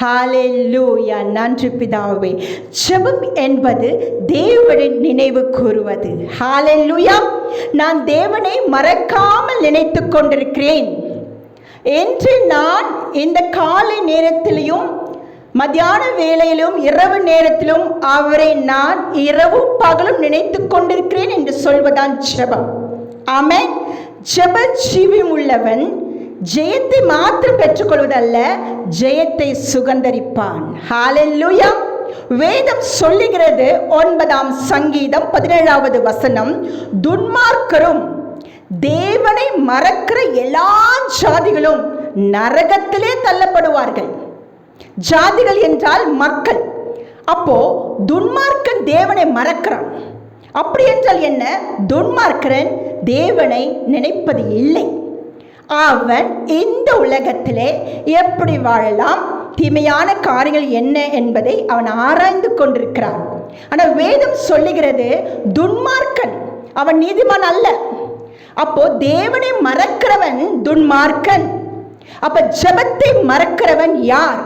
ஹalleluya நன்றி பிதாவே. ஜெபம் என்பது தேவனின் நினைவு கூறுவது. ஹalleluya நான் தேவனை மறக்காமல் நினைத்து கொண்டிருக்கிறேன். என்று நான் இந்த காலை நேரத்திலையும் மத்தியான வேளையிலும் இரவு நேரத்திலும் அவரை நான் இரவும் பகலும் நினைத்து கொண்டிருக்கிறேன் என்று சொல்வதான் ஜெபம். ஆமே ஜெப ஜீவி உள்ளவன் ஜெயத்தை மாத்திரம் பெற்றுக்கொள்வதல்ல ஜெயத்தை சுகந்தரிப்பான் ஹalleluya வேதம் சொல்லுகிறது ஒன்பதாம் சங்கீதம் பதினேழாவது வசனம் துன்மார்க்கரும் தேவனை மறக்கிற எல்லா ஜாதிகளும் நரகத்திலே தள்ளப்படுவார்கள். ஜாதிகள் என்றால் மக்கள். அப்போ துன்மார்க்கன் தேவனை மறக்கிறான். அப்படி என்றால் என்ன? துன்மார்க்கரன் தேவனை நினைப்பது இல்லை. அவன் இந்த உலகத்திலே எப்படி வாழலாம்? தீமையான காரியங்கள் என்ன என்பதை அவன் ஆராய்ந்து கொண்டிருக்கிறான். ஆனால் வேதம் சொல்லுகிறது துன்மார்க்கன் அவன் நீதிமான் அல்ல. அப்போ தேவனை மறக்கிறவன் துன்மார்க்கன். அப்ப ஜெபத்தை மறக்கிறவன் யார்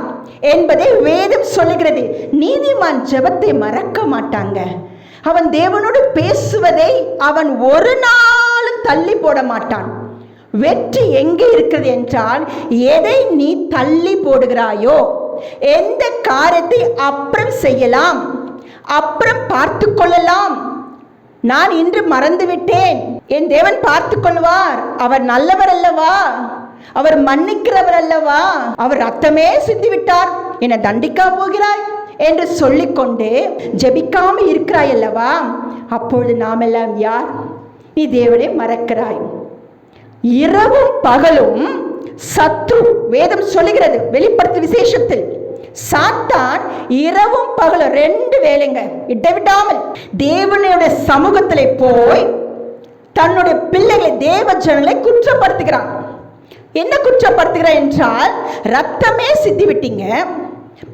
என்பதை வேதம் சொல்லுகிறது. நீதிமான் ஜெபத்தை மறக்க மாட்டாங்க. அவன் தேவனோடு பேசுவதை அவன் ஒரு நாளும் தள்ளி போட மாட்டான். வெற்றி எங்கே இருக்கிறது என்றால் எதை நீ தள்ளி போடுகிறாயோ எந்த காரியத்தை அப்புறம் செய்யலாம் அப்புறம் பார்த்து கொள்ளலாம். நான் இன்று மறந்து விட்டேன் என் தேவன் பார்த்து கொள்வார். அவர் நல்லவர் அல்லவா அவர் மன்னிக்கிறவர் அல்லவா அவர் ரத்தமே சிந்திவிட்டார். என்னை தண்டிக்கா போகிறாய் என்று சொல்லிக்கொண்டு ஜெபிக்காமல் இருக்கிறாய் அல்லவா? அப்பொழுது நாம் எல்லாம் யார்? நீ தேவனை மறக்கிறாய். இரவும் பகலும் சத்ரு வேதம் சொல்லுகிறது. வெளிப்படுத்து விசேஷத்தில் சாத்தான் இரவும் பகலும் ரெண்டு வேலைங்க இடைவிடாமல் தேவனுடைய சமூகத்தில் போய் தன்னுடைய பிள்ளைகளை தேவ ஜனங்களை குற்றப்படுத்துகிறான். என்ன குற்றப்படுத்துகிறான் என்றால் ரத்தமே சித்தி விட்டீங்க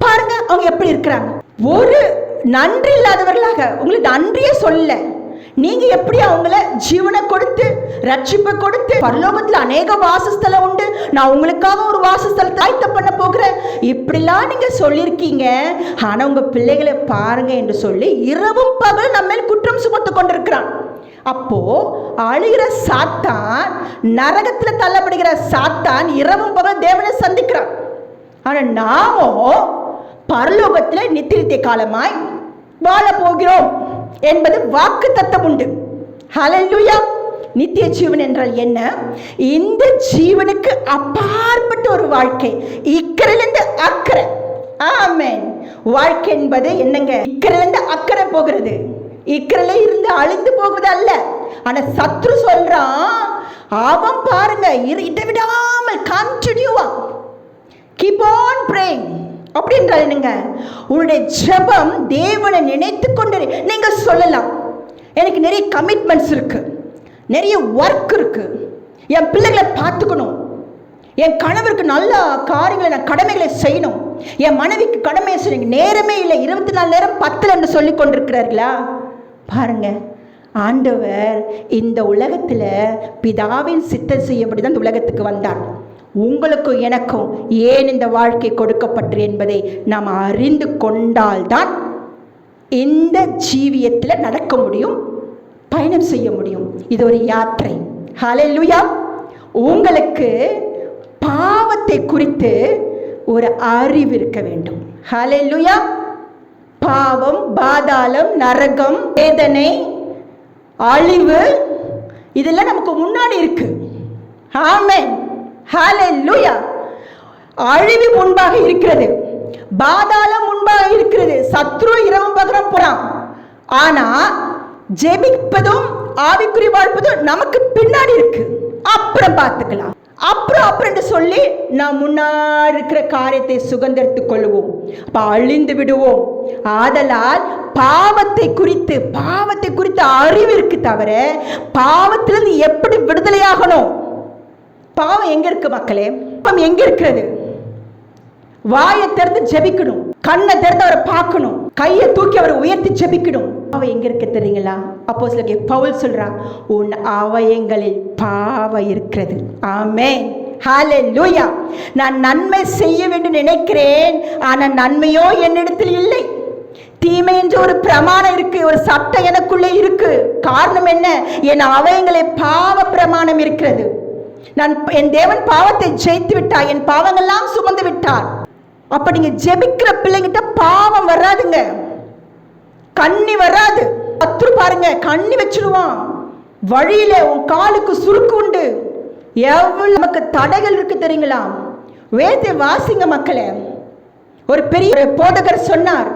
பாருங்க அவங்க எப்படி இருக்கிறாங்க. ஒரு நன்றி இல்லாதவர்களாக உங்களுக்கு நன்றியே சொல்ல நீங்க எப்படி அவங்கள ஜீவனை கொடுத்து ரட்சிப்பை கொடுத்து பரலோகத்தில் அநேக வாசஸ்தலம் உண்டு. நான் உங்களுக்காக ஒரு வாசஸ்தலத்தை ஆயத்த பண்ண போகிறேன். இப்படிலாம் நீங்க சொல்லியிருக்கீங்க. ஆனா உங்க பிள்ளைகளை பாருங்க என்று சொல்லி இரவும் பகல் நம்ம மேல் குற்றம் சுமத்து கொண்டிருக்கிறான். அப்போ அழுகிற சாத்தான் நரகத்தில் தள்ளப்படுகிற சாத்தான் இரவும் பகல் தேவனை சந்திக்கிறான். ஆனால் நாமோ பரலோகத்தில் நித்திரித்த காலமாய் வாழ போகிறோம். என்பது வாக்கு தத்தம் உண்டு. ஹலல்லுயா நித்திய ஜீவன் என்றால் என்ன? இந்த ஜீவனுக்கு அப்பாற்பட்ட ஒரு வாழ்க்கை. இக்கரையிலிருந்து அக்கறை ஆமேன் வாழ்க்கை என்பது என்னங்க? இக்கரையிலிருந்து அக்கறை போகிறது. இக்கரையில இருந்து அழிந்து போகுது அல்ல. ஆனா சத்ரு சொல்றான் அவன் பாருங்க இரு- இடைவிடாமல் கண்டினியூவா கீப் ஆன் பிரேயிங் அப்படின்றால் என்னங்க? உன்னுடைய ஜபம் தேவனை நினைத்து கொண்டு நீங்கள் சொல்லலாம். எனக்கு நிறைய கமிட்மெண்ட்ஸ் இருக்கு. நிறைய ஒர்க் இருக்கு. என் பிள்ளைகளை பார்த்துக்கணும். என் கணவருக்கு நல்ல காரியங்களை நான் கடமைகளை செய்யணும். என் மனைவிக்கு கடமையை செய்யணும். நேரமே இல்லை. இருபத்தி நாலு நேரம் பத்து என்று சொல்லி கொண்டிருக்கிறார்களா? பாருங்க. ஆண்டவர் இந்த உலகத்தில் பிதாவின் சித்தம் செய்யப்படி தான் இந்த உலகத்துக்கு வந்தார். உங்களுக்கும் எனக்கும் ஏன் இந்த வாழ்க்கை கொடுக்கப்பட்டது என்பதை நாம் அறிந்து கொண்டால்தான் இந்த ஜீவியத்தில் நடக்க முடியும் பயணம் செய்ய முடியும். இது ஒரு யாத்திரை. ஹலெலுயா உங்களுக்கு பாவத்தை குறித்து ஒரு அறிவு இருக்க வேண்டும். ஹலெலுயா பாவம் பாதாளம் நரகம் வேதனை அழிவு இதெல்லாம் நமக்கு முன்னாடி இருக்கு. ஆமேன் ஹalleluya. அழிவு முன்பாக இருக்கிறது பாதாளம் முன்பாக இருக்கிறது சத்ரு இரவு பகரம் போறான் ஆனா ஜெபிப்பதும் ஆவிக்குறி வாழ்ப்பதும் நமக்கு பின்னாடி இருக்கு. அப்புறம் பார்த்துக்கலாம். அப்புறம் அப்புறம் சொல்லி நாம் முன்னாடி இருக்கிற காரியத்தை சுதந்திரத்துக் கொள்வோம் அழிந்து விடுவோம். ஆதலால் பாவத்தை குறித்து பாவத்தை குறித்து அறிவு இருக்கு தவிர பாவத்திலிருந்து எப்படி விடுதலையாகணும்? பாவம் எங்க இருக்கு மக்களே? பாவம் எங்க இருக்கிறது? வாயை திறந்து ஜெபிக்கணும். கண்ணை திறந்து அவரை பார்க்கணும். கையை தூக்கி அவரை உயர்த்தி ஜெபிக்கணும். பாவம் எங்க இருக்கு தெரியுங்களா? அப்போ சில பவுல் சொல்றான் உன் அவயங்களில் பாவம் இருக்கிறது. ஆமே ஹாலே லூயா நான் நன்மை செய்ய வேண்டும் நினைக்கிறேன். ஆனால் நன்மையோ என்னிடத்தில் இல்லை. தீமை என்று ஒரு பிரமாணம் இருக்கு. ஒரு சட்டம் எனக்குள்ளே இருக்கு. காரணம் என்ன? என் அவயங்களே பாவ பிரமாணம் இருக்கிறது. நான் என் தேவன் பாவத்தை ஜெயித்து விட்டார். என் பாவங்கள்லாம் சுமந்து விட்டார். அப்ப நீங்க ஜெபிக்கிற பிள்ளைங்கிட்ட பாவம் வராதுங்க. கண்ணி வராது. பத்து பாருங்க கண்ணி வச்சிடுவான் வழியில உன் காலுக்கு சுருக்கு உண்டு. எவ்வளவு நமக்கு தடைகள் இருக்கு தெரியுங்களா? வேதத்தை வாசிங்க மக்களே. ஒரு பெரிய போதகர் சொன்னார்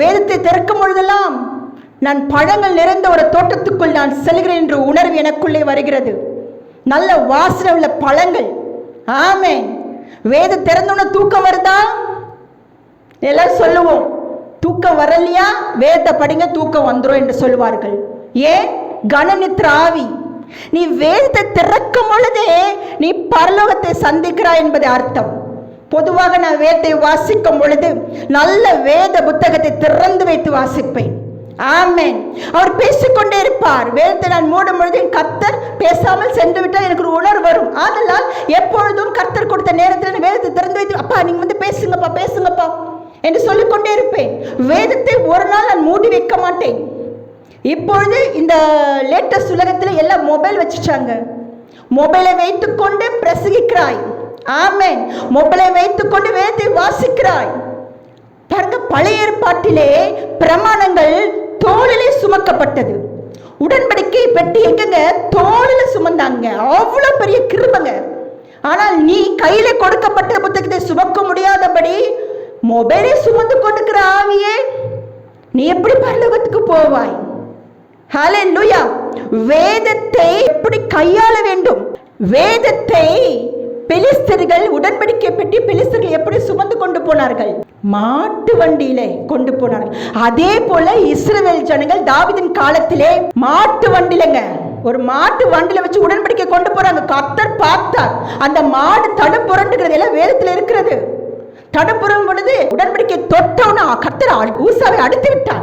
வேதத்தை திறக்கும் பொழுதெல்லாம் நான் பழங்கள் நிறைந்த ஒரு தோட்டத்துக்குள் நான் செல்கிறேன் என்ற உணர்வு எனக்குள்ளே வருகிறது. நல்ல வாசனை உள்ள பழங்கள். ஆமே வேத திறந்தோன்னு தூக்கம் வருதா? எல்லாம் சொல்லுவோம். தூக்கம் வரலையா? வேதத்தை படிங்க தூக்கம் வந்துடும் என்று சொல்லுவார்கள். ஏன்? கணநித்திர ஆவி நீ வேதத்தை திறக்கும் பொழுதே நீ பரலோகத்தை சந்திக்கிறாய் என்பது அர்த்தம். பொதுவாக நான் வேதத்தை வாசிக்கும் பொழுது நல்ல வேத புத்தகத்தை திறந்து வைத்து வாசிப்பேன். ஆமேன். அவர் பேசிக்கொண்டே இருப்பார். வேதத்தை நான் மூடும் பொழுது என் கர்த்தர் பேசாமல் சென்று விட்டால் எனக்கு ஒரு உணர்வு வரும். ஆதலால் எப்பொழுதும் கர்த்தர் கொடுத்த நேரத்தில் வேதத்தை திறந்து வைத்து அப்பா நீங்க வந்து பேசுங்கப்பா பேசுங்கப்பா என்று சொல்லிக்கொண்டே இருப்பேன். வேதத்தை ஒரு நாள் நான் மூடி வைக்க மாட்டேன். இப்பொழுது இந்த லேட்டஸ்ட் உலகத்தில் எல்லாம் மொபைல் வச்சுட்டாங்க. மொபைலை வைத்துக்கொண்டு பிரசங்கிக்கிறாய். ஆமேன். மொபைலை வைத்துக்கொண்டு வேதத்தை வாசிக்கிறாய். பாருங்க பழைய ஏற்பாட்டிலே பிரமாணங்கள் தோளிலே சுமக்கப்பட்டது. உடன்படிக்கை பெட்டி எங்கங்க? தோளில சுமந்தாங்க. அவ்வளவு பெரிய கிருபங்க. ஆனால் நீ கையில கொடுக்கப்பட்ட புத்தகத்தை சுமக்க முடியாதபடி மொபைலே சுமந்து கொண்டிருக்கிற ஆவியே நீ எப்படி பரலோகத்துக்கு போவாய்? ஹalleluya வேதத்தை எப்படி கையாள வேண்டும்? வேதத்தை பெலிஸ்தர்கள் உடன்படிக்கை பெட்டி பெலிஸ்தர்கள் எப்படி சுமந்து கொண்டு போனார்கள்? மாட்டு வண்டியிலே கொண்டு போனார்கள். அதே போல இஸ்ரேல் ஜனங்கள் தாவிதின் காலத்திலே மாட்டு வண்டிலங்க ஒரு மாட்டு வண்டியில வச்சு உடன்படிக்கை கொண்டு போறாங்க. கத்தர் பார்த்தார். அந்த மாடு தடுப்புரண்டுகிறது எல்லாம் வேதத்தில் இருக்கிறது. தடுப்புறம் பொழுது உடன்படிக்கை தொட்டவுனா கத்தர் அடி- ஊசாவை அடுத்து விட்டார்.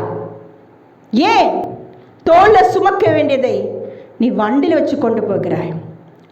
ஏன்? தோல்ல சுமக்க வேண்டியதை நீ வண்டியில் வச்சு கொண்டு போகிறாய்.